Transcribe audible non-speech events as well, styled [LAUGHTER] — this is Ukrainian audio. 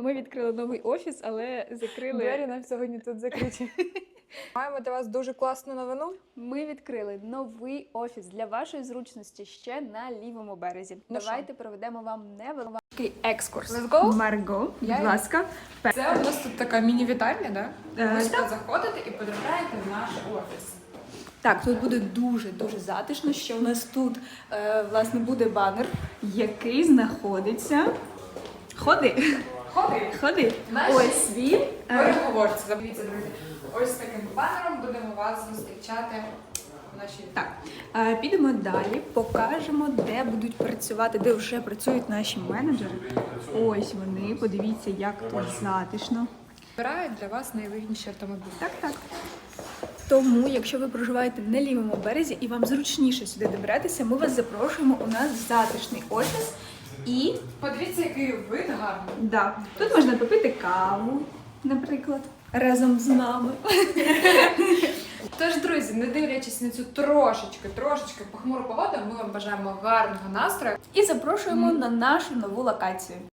Ми відкрили новий офіс, але закрили. Двері нам сьогодні тут закриті. [LAUGHS] Маємо для вас дуже класну новину. Ми відкрили новий офіс для вашої зручності ще на лівому березі. Ну Давайте проведемо вам невеликий екскурс. Let's go. Марго, Я- будь ласка. Це у нас тут така міні-вітальня, да? Е, Ви сюди заходите і потрапляєте в наш офіс. Так, тут буде дуже дуже затишно. Що у нас тут е, власне буде банер, який знаходиться. Ходи, Ходи. ходи. Наші Ось він. Е, Переговорці. Дивіться, друзі. Ось таким банером будемо вас зустрічати в нашій Так, е, підемо далі, покажемо, де будуть працювати, де вже працюють наші менеджери. Ось вони, подивіться, як тут затишно. Збирають для вас найвигідніші автомобілі. Так, так. Тому, якщо ви проживаєте на лівому березі і вам зручніше сюди добратися, ми вас запрошуємо у нас в затишний офіс. І Подивіться, який вид гарний. да, тут можна попити каву, наприклад, разом з нами. [LAUGHS] Тож, друзі, не дивлячись на цю трошечки, трошечки похмуру погоду, ми вам бажаємо гарного настрою. І запрошуємо на нашу нову локацію.